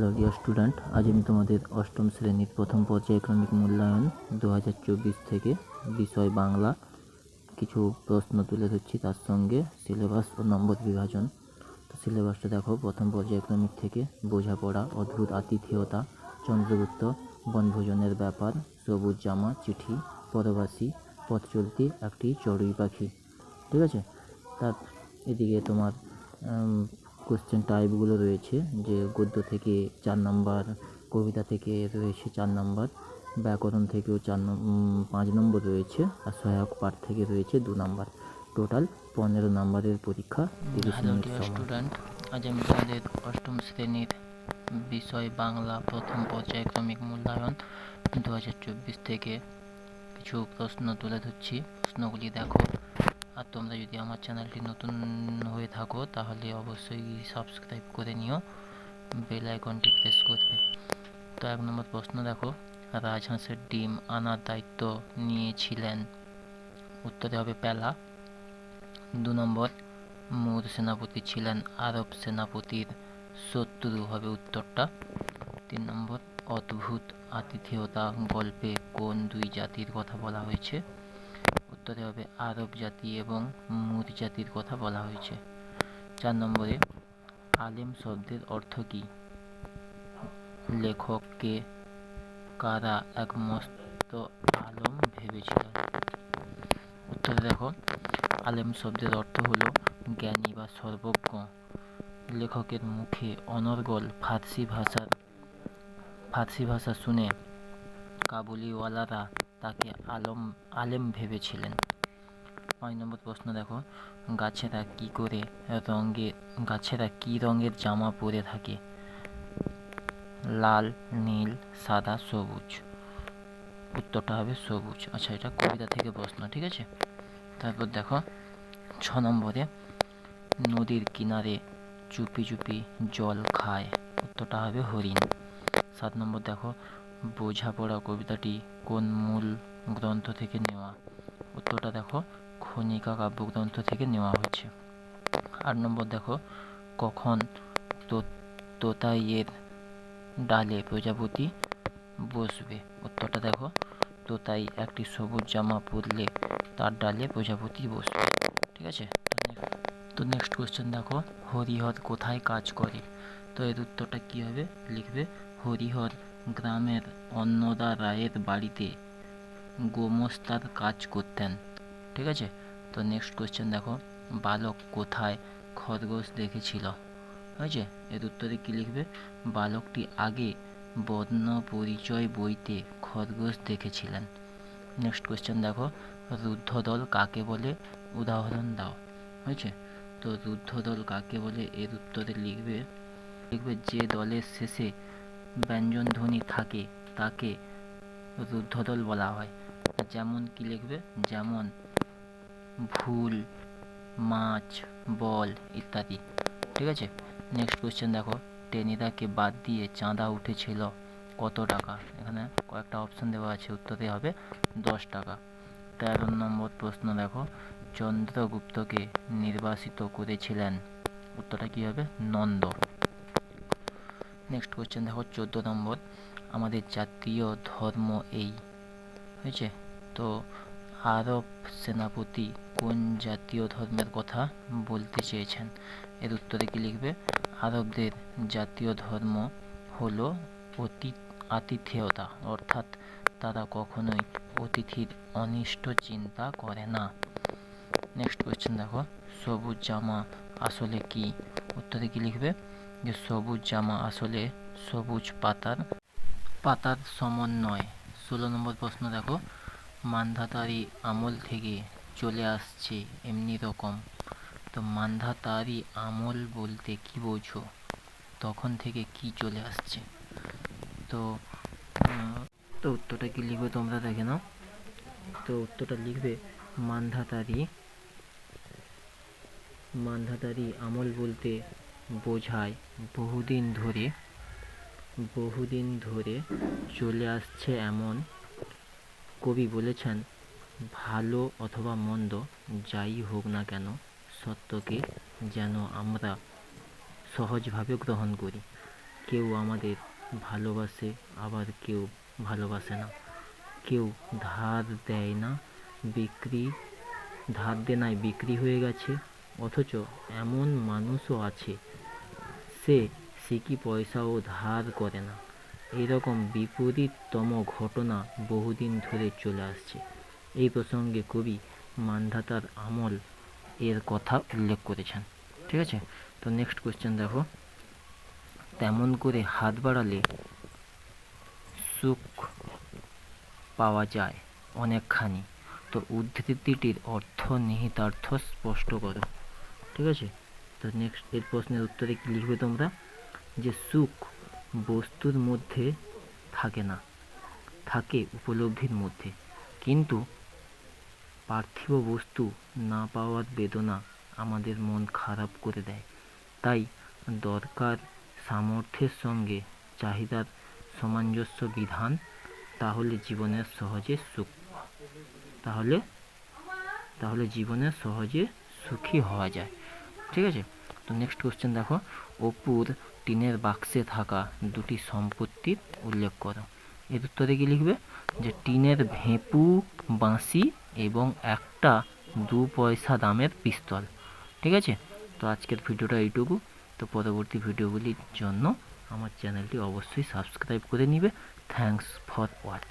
Hello dear student আজ আমি তোমাদের অষ্টম শ্রেণির প্রথম পর্যায়ক্রমিক মূল্যায়ন দু হাজার চব্বিশ থেকে বিষয় বাংলা কিছু প্রশ্ন তুলে ধরছি তার সঙ্গে সিলেবাস ও নম্বর বিভাজন। তো সিলেবাসটা দেখো, প্রথম পর্যায়ক্রমিক থেকে বোঝাপড়া, অদ্ভুত আতিথেয়তা, চন্দ্রগুপ্ত, বনভোজনের ব্যাপার, সবুজ জামা, চিঠি, পরবাসী, পথ চলতি, একটি চড়ুই পাখি। ঠিক আছে? তার এদিকে তোমার কোশ্চেন টাইপগুলো রয়েছে যে গদ্য থেকে চার নম্বর কবিতা থেকে রয়েছে চার নম্বর ব্যাকরণ থেকেও চার পাঁচ নম্বর রয়েছে আর সহায়ক পাঠ থেকে রয়েছে দু নম্বর টোটাল পনেরো নম্বরের পরীক্ষা স্টুডেন্ট আজ আমি তোমাদের অষ্টম শ্রেণির বিষয় বাংলা প্রথম পর্যায়ক্রমিক মূল্যায়ন দু হাজার চব্বিশ থেকে কিছু প্রশ্ন তুলে ধরছি। প্রশ্নগুলি দেখো। আর তোমরা যদি আমার চ্যানেলটি নতুন হয়ে থাকো, তাহলে অবশ্যই সাবস্ক্রাইব করে নিও, বেল আইকনটি প্রেস করবে। তো এক নম্বর প্রশ্ন দেখো, রাজহাঁসের ডিম আনার দায়িত্ব নিয়েছিলেন। উত্তরে হবে পেলা। দু নম্বর, মুর সেনাপতি ছিলেন, আরব সেনাপতির শত্রু হবে উত্তরটা। তিন নম্বর, অদ্ভুত আতিথেয়তা গল্পে কোন দুই জাতির কথা বলা হয়েছে? উত্তরে হবে আরব জাতি এবং মুর জাতির কথা বলা হয়েছে। চার নম্বরে, আলেম শব্দের অর্থ কী? লেখককে কারা এক মস্ত আলম ভেবেছিলেন? উত্তরে দেখো, আলেম শব্দের অর্থ হলো জ্ঞানী বা সর্বজ্ঞ। লেখকের মুখে অনর্গল ফার্সি ভাষার, ফার্সি ভাষা শুনে কাবুলিওয়ালারা তাকে আলম, আলেম ভেবেছিলেন। পাঁচ নম্বর প্রশ্ন দেখো। গাছেরা কি করে রঙে, গাছেরা কি রঙের জামা পরে থাকে? লাল, নীল, সাদা, সবুজ। উত্তরটা হবে সবুজ। আচ্ছা এটা কবিতা থেকে প্রশ্ন, ঠিক আছে? তারপর দেখো, ছ নম্বরে, নদীর কিনারে চুপি চুপি জল খায়। উত্তরটা হবে হরিণ। সাত নম্বর দেখো বোঝাপড়া কবিতাটি কোন মূল গ্রন্থ থেকে নেওয়া? উত্তরটা দেখো, খনিকা কাব্যগ্রন্থ থেকে নেওয়া হয়েছে। আট নম্বর দেখো, কখন তোতাইয়ের ডালে প্রজাপতি বসবে? উত্তরটা দেখো, তোতাই একটি সবুজ জামা পরলে তার ডালে প্রজাপতি বসবে। ঠিক আছে? তো নেক্সট কোয়েশ্চেন দেখো, হরিহর কোথায় কাজ করে? তো এর উত্তরটা কী হবে? লিখবে, হরিহর গ্রামের অন্নদা রায়ের বাড়িতে গোমস্তার কাজ করতেন। ঠিক আছে? তো নেক্সট কোশ্চেন দেখো। বালক কোথায়? খরগোশ দেখেছিল। হয়েছে? এর উত্তরে কী লিখবে? বালকটি আগে বর্ণ পরিচয় বইতে খরগোশ দেখেছিলেন। নেক্সট কোশ্চেন দেখো। রুদ্ধদল কাকে বলে? উদাহরণ দাও। হয়েছে? তো রুদ্ধদল কাকে বলে? এর উত্তরে লিখবে লিখবে যে দলের শেষে ব্যঞ্জনধ্বনি থাকে, তাকে রুদ্ধদল বলা হয়। যেমন কি লিখবে? যেমন ভুল, মাছ, বল ইত্যাদি। ঠিক আছে? নেক্সট কোয়েশ্চেন দেখো। টেনিদাকে বাদ দিয়ে চাঁদা উঠেছিল কত টাকা? এখানে কয়েকটা অপশন দেওয়া আছে উত্তরে হবে দশ টাকা। তেরো নম্বর প্রশ্ন দেখো। চন্দ্রগুপ্তকে নির্বাসিত করেছিলেন। উত্তরটা কী হবে? নন্দ। নেক্সট কোয়েশ্চেন দেখো, চোদ্দ নম্বর। আমাদের জাতীয় ধর্ম এই, হয়েছে? তো আরব সেনাপতি কোন জাতীয় ধর্মের কথা বলতে চেয়েছেন? এর উত্তরে কি লিখবে? আরবদের জাতীয় ধর্ম হলো অতি আতিথেয়তা, অর্থাৎ তারা কখনোই অতিথির অনিষ্ট চিন্তা করে না। নেক্সট কোয়েশ্চেন দেখো, সবুজ জামা আসলে কি? উত্তরে কি লিখবে? যে সবুজ জামা আসলে সবুজ পাতার পাতার সমন্বয়। ষোলো নম্বর প্রশ্ন দেখো, মান্ধাতারি আমল থেকে চলে আসছে এমনি রকম। তো মান্ধাতারি আমল বলতে কি বোঝো? তখন থেকে কি চলে আসছে? তো তো উত্তরটা কি লিখবে তোমরা দেখে নাও। তো উত্তরটা লিখবে, মান্ধাতারি মান্ধাতারি আমল বলতে বোঝায়, বহুদিন ধরে বহুদিন ধরে চলে আসছে এমন কবি বলেছেন, ভালো অথবা মন্দ, যাই হোক না কেন, সত্যকে যেন আমরা সহজভাবে গ্রহণ করি। কেউ আমাদের ভালোবাসে, আবার কেউ ভালোবাসে না। কেউ ধার দেয় না, বিক্রি, ধার দেনায় বিক্রি হয়ে গেছে, অথচ এমন মানুষও আছে সে সিকি পয়সাও ধার করে না। এরকম বিপরীততম ঘটনা বহুদিন ধরে চলে আসছে। এই প্রসঙ্গে কবি মান্ধাতার আমল এর কথা উল্লেখ করেছেন। ঠিক আছে? তো নেক্সট কোশ্চেন দেখো। তেমন করে হাত বাড়ালে সুখ পাওয়া যায় অনেকখানি। তো উদ্ধৃতিটির অর্থ, নিহিতার্থ স্পষ্ট করো। ঠিক আছে? তো নেক্সট এর প্রশ্নের উত্তরে কি লিখবে তোমরা? যে সুখ বস্তুর মধ্যে থাকে না, থাকে উপলব্ধির মধ্যে। কিন্তু পার্থিব বস্তু না পাওয়ার বেদনা আমাদের মন খারাপ করে দেয়। তাই দরকার সামর্থ্যের সঙ্গে চাহিদার সামঞ্জস্য বিধান, তাহলে জীবনের সহজে সুখ, তাহলে তাহলে জীবনে সহজে সুখী হওয়া যায়। ঠিক আছে? তো নেক্সট কোশ্চেন দেখো। অপুর টিনের বাক্সে থাকা দুটি সম্পত্তির উল্লেখ করো। এর উত্তরে কি লিখবে? যে টিনের ভেঁপু, বাঁশি এবং একটা দু পয়সা দামের পিস্তল। ঠিক আছে? তো আজকের ভিডিওটা এইটুকু। তো পরবর্তী ভিডিওগুলির জন্য আমার চ্যানেলটি অবশ্যই সাবস্ক্রাইব করে নিবে। Thanks for watch